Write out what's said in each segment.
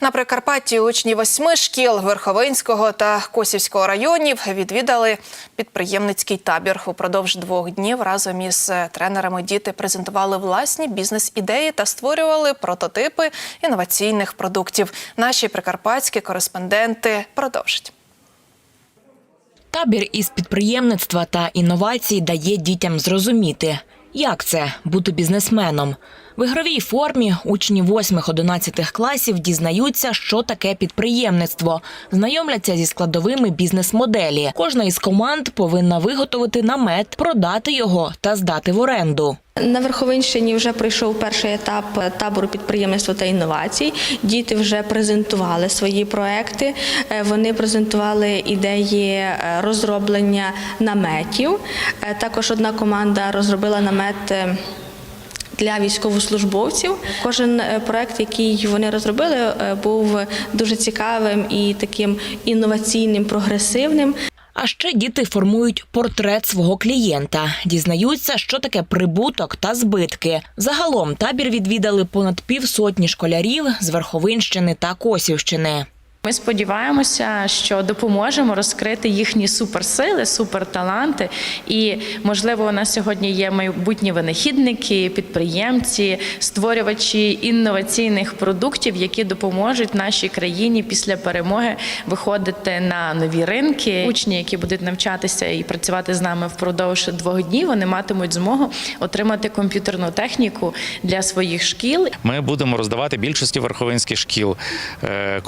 На Прикарпатті учні восьми шкіл Верховинського та Косівського районів відвідали підприємницький табір. Упродовж двох днів разом із тренерами діти презентували власні бізнес-ідеї та створювали прототипи інноваційних продуктів. Наші прикарпатські кореспонденти продовжать. Табір із підприємництва та інновацій дає дітям зрозуміти, як це бути бізнесменом. В ігровій формі учні 8-11 класів дізнаються, що таке підприємництво, знайомляться зі складовими бізнес-моделі. Кожна із команд повинна виготовити намет, продати його та здати в оренду. На Верховинщині вже пройшов перший етап табору підприємництва та інновацій. Діти вже презентували свої проекти. Е, Вони презентували ідеї е, розроблення наметів. Е, Також одна команда розробила намет. Для військовослужбовців кожен е, проект, який вони розробили, е, був дуже цікавим і таким інноваційним, прогресивним. А ще діти формують портрет свого клієнта, дізнаються, що таке прибуток та збитки. Загалом табір відвідали понад півсотні школярів з Верховинщини та Косівщини. Ми сподіваємося, що допоможемо розкрити їхні суперсили, суперталанти. І можливо, у нас сьогодні є майбутні винахідники, підприємці, створювачі інноваційних продуктів, які допоможуть нашій країні після перемоги виходити на нові ринки. Учні, які будуть навчатися і працювати з нами впродовж двох днів, вони матимуть змогу отримати комп'ютерну техніку для своїх шкіл Ми будемо роздавати більшості верховинських шкіл е,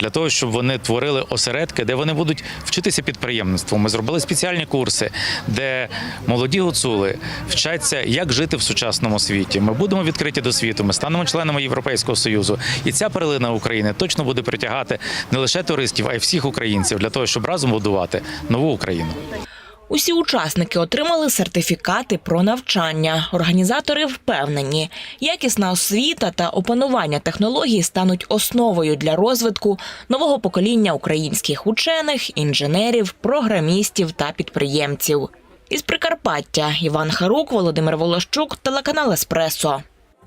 для того, щоб вони творили осередки, де вони будуть вчитися підприємництву. Ми зробили спеціальні курси, де молоді гуцули вчаться, як жити в сучасному світі. Ми будемо відкриті до світу. Ми станемо членами Європейського союзу, і ця перлина України точно буде притягати не лише туристів, а й всіх українців для того, щоб разом будувати нову Україну. Усі учасники отримали сертифікати про навчання. Організатори впевнені, якісна освіта та опанування технологій стануть основою для розвитку нового покоління українських учених, інженерів, програмістів та підприємців. Із Прикарпаття Іван Харук, Володимир Волощук, телеканал Еспресо.